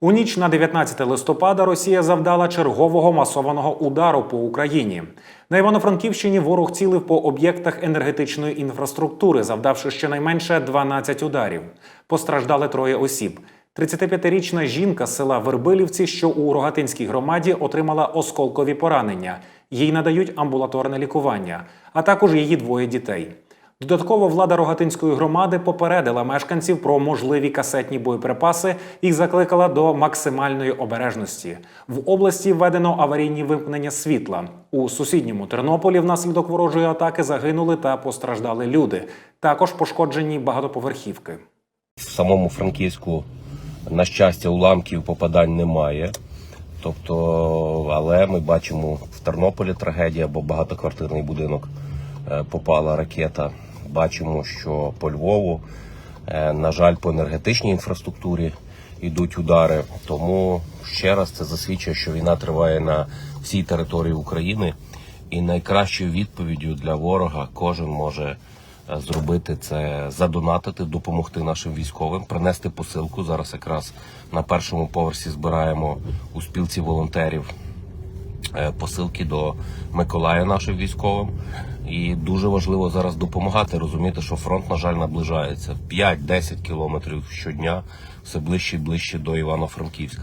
У ніч на 19 листопада Росія завдала чергового масованого удару по Україні. На Івано-Франківщині ворог цілив по об'єктах енергетичної інфраструктури, завдавши щонайменше 12 ударів. Постраждали троє осіб. 35-річна жінка з села Вербилівці, що у Рогатинській громаді, отримала осколкові поранення. Їй надають амбулаторне лікування, а також її двоє дітей. Додатково влада Рогатинської громади попередила мешканців про можливі касетні боєприпаси і закликала до максимальної обережності. В області введено аварійні вимкнення світла. У сусідньому Тернополі внаслідок ворожої атаки загинули та постраждали люди. Також пошкоджені багатоповерхівки. В самому Франківську, на щастя, уламків попадань немає. Тобто, але ми бачимо в Тернополі трагедія, бо багатоквартирний будинок е, попала ракета. Бачимо, що по Львову, е, на жаль, по енергетичній інфраструктурі йдуть удари. Тому ще раз це засвідчує, що війна триває на всій території України, і найкращою відповіддю для ворога кожен може е, зробити це задонатити, допомогти нашим військовим, принести посилку. Зараз якраз на першому поверсі збираємо у спілці волонтерів посилки до Миколая нашим військовим. І дуже важливо зараз допомагати, розуміти, що фронт, на жаль, наближається 5-10 кілометрів щодня, все ближче і ближче до Івано-Франківська.